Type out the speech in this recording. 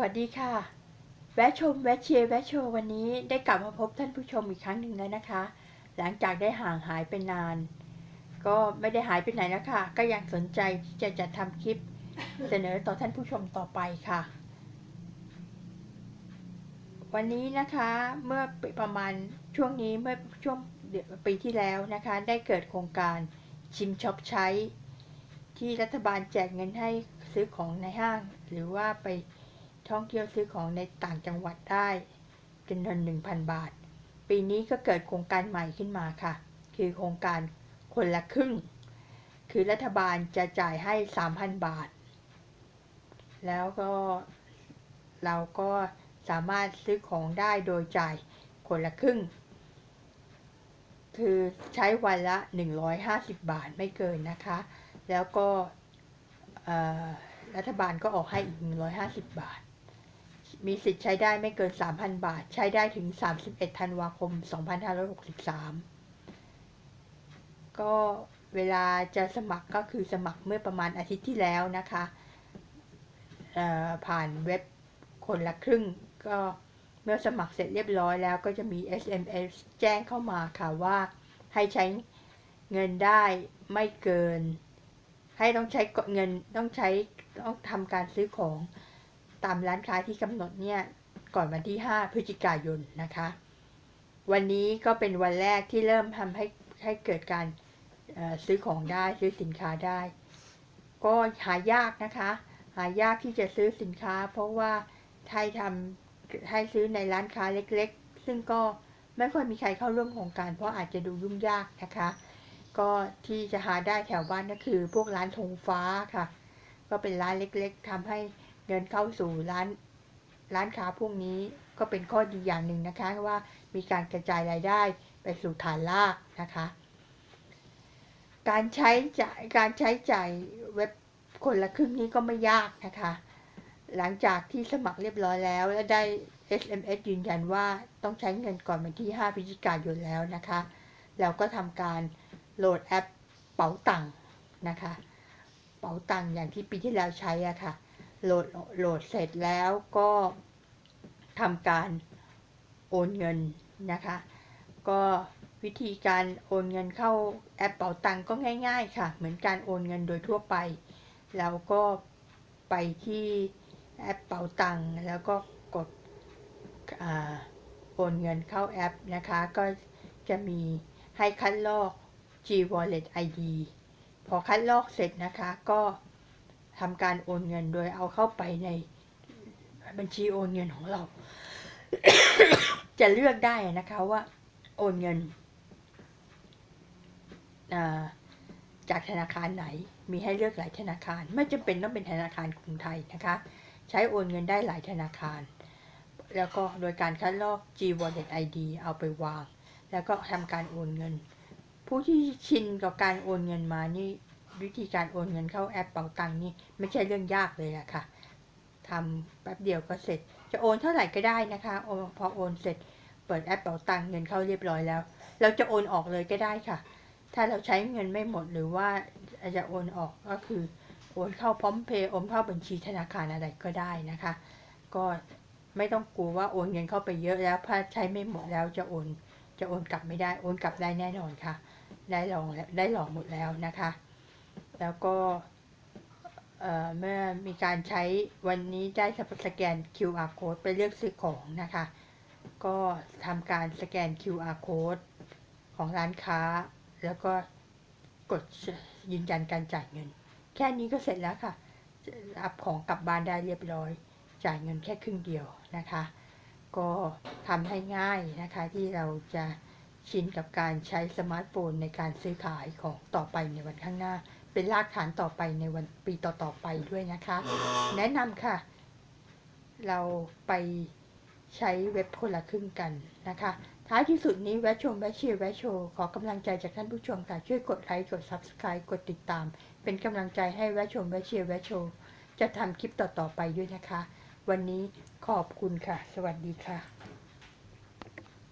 วัสดีค่ะ แวะชม แวะเชียร์แวะโชว์วันนี้ได้กลับมาพบท่านผู้ชมอีกครั้งหนึ่งแล้วนะคะ หลังจากได้ห่างหายไปนาน ก็ไม่ได้หายไปไหนแล้วค่ะ ก็ยังสนใจที่จะจัดทำคลิปเสนอต่อท่านผู้ชมต่อไปค่ะ วันนี้นะคะเมื่อประมาณช่วงนี้เมื่อช่วงปีที่แล้วนะคะ ได้เกิดโครงการชิมช็อปใช้ ที่รัฐบาลแจกเงินให้ซื้อของในห้าง หรือว่าไป ท่องเที่ยวซื้อของในต่างจังหวัดได้จำนวน1,000 บาท ปีนี้ก็เกิดโครงการใหม่ขึ้นมาค่ะ คือโครงการคนละครึ่ง คือรัฐบาลจะจ่ายให้ 3,000 บาท แล้วก็เราก็สามารถซื้อของได้โดยจ่ายคนละครึ่ง คือใช้วันละ 150 บาทไม่เกินนะคะ แล้วก็รัฐบาลก็ออกให้อีก 150 บาท มีสิทธิ์ใช้ได้ไม่เกิน 3,000 บาท ใช้ได้ถึง 31 ธันวาคม 2563 ก็เวลาจะสมัครก็คือสมัครเมื่อประมาณอาทิตย์ที่แล้วนะคะ ผ่านเว็บคนละครึ่ง ก็เมื่อสมัครเสร็จเรียบร้อยแล้วก็จะมี SMS แจ้งเข้ามาค่ะว่าให้ใช้เงินได้ไม่เกิน ให้ต้องใช้เงินต้องใช้ต้องทำการซื้อของ ตามร้านค้าที่กำหนดเนี่ยก่อนวันที่ 5 พฤศจิกายนนะคะ วันนี้ก็เป็นวันแรกที่เริ่มทำให้ให้เกิดการซื้อของได้ซื้อสินค้าได้ ก็หายากนะคะ หายากที่จะซื้อสินค้า เพราะว่าไทยทำให้ซื้อในร้านค้าเล็กๆ ซึ่งก็ไม่ค่อยมีใครเข้าร่วมโครงการ เพราะอาจจะดูยุ่งยากนะคะ ก็ที่จะหาได้แถวบ้านก็คือ พวกร้านธงฟ้าค่ะ ก็เป็นร้านเล็กๆทำให้ เงินเข้าสู่ร้านร้านค้าพวกนี้ก็เป็นข้อดีอย่างหนึ่งนะคะว่ามีการกระจายรายได้ไปสู่ฐานรากนะคะ การใช้จ่ายการใช้จ่ายเว็บคนละครึ่งนี้ก็ไม่ยากนะคะ หลังจากที่สมัครเรียบร้อยแล้ว และได้ SMS ยืนยันว่าต้องใช้เงินก่อนวันที่ 5พฤศจิกายนแล้วนะคะ เราก็ทำการโหลดแอปเป๋าตังค์นะคะ เป๋าตังค์อย่างที่ปีที่แล้วใช้อะค่ะ โหลดโหลดเสร็จแล้วก็ทำการโอนเงินนะคะ ก็วิธีการโอนเงินเข้าแอปเป๋าตังก็ง่าย ๆ ค่ะ เหมือนการโอนเงินโดยทั่วไปเราก็ไปที่แอปเป๋าตังแล้วก็กดโอนเงินเข้าแอปนะคะ ก็จะมีให้คัดลอก G Wallet ID พอคัดลอกเสร็จนะคะก็ ทำการโอนเงินโดยเอาเข้าไปในบัญชีโอนเงินของเรา จะเลือกได้นะคะว่า โอนเงินจากธนาคารไหนมีให้เลือกหลายธนาคาร ไม่จำเป็นต้องเป็นธนาคารกรุงไทยนะคะ ใช้โอนเงินได้หลายธนาคาร แล้วก็โดยการคัดลอก G Wallet ID เอาไปวาง แล้วก็ทำการโอนเงิน ผู้ที่ชินกับการโอนเงินมานี่ วิธีการโอนเงินเข้าแอปเป๋าตังนี่ไม่ใช่เรื่องยากเลยอะค่ะทำแป๊บเดียวก็เสร็จ จะโอนเท่าไหร่ก็ได้นะคะโอพอโอนเสร็จ เปิดแอปเป๋าตังเงินเข้าเรียบร้อยแล้ว เราจะโอนออกเลยก็ได้ค่ะ ถ้าเราใช้เงินไม่หมดหรือว่าจะโอนออกก็คือ โอนเข้าพร้อมเพย์โอนเข้าบัญชีธนาคารอะไรก็ได้นะคะ ก็ไม่ต้องกลัวว่าโอนเงินเข้าไปเยอะแล้วถ้าใช้ไม่หมดแล้วจะโอนจะโอนกลับไม่ได้โอนกลับได้แน่นอนค่ะ ได้ลองได้ลองหมดแล้วนะคะ แล้วก็เมื่อมีการใช้วันนี้ได้สแกน QR code ไปเลือกซื้อของนะคะ ก็ทำการสแกน QR code ของร้านค้า แล้วก็กดยืนยันการจ่ายเงิน แค่นี้ก็เสร็จแล้วค่ะรับของกลับบ้านได้เรียบร้อย จ่ายเงินแค่ครึ่งเดียวนะคะ ก็ทำให้ง่ายนะคะที่เราจะชินกับการใช้สมาร์ทโฟนในการซื้อขายของต่อไปในวันข้างหน้า เป็นรากฐานต่อไปในวันปีต่อๆไปด้วยนะคะ แนะนำค่ะ เราไปใช้เว็บคนละครึ่งกันนะคะ ท้ายที่สุดนี้แวะชมแวะเชียร์แวะโชว์ขอกำลังใจจากท่านผู้ชมค่ะช่วยกดไลค์กด Subscribe กดติดตาม เป็นกำลังใจให้แวะชมแวะเชียร์แวะโชว์จะทำคลิปต่อๆไปด้วยนะคะ วันนี้ขอบคุณค่ะ สวัสดีค่ะ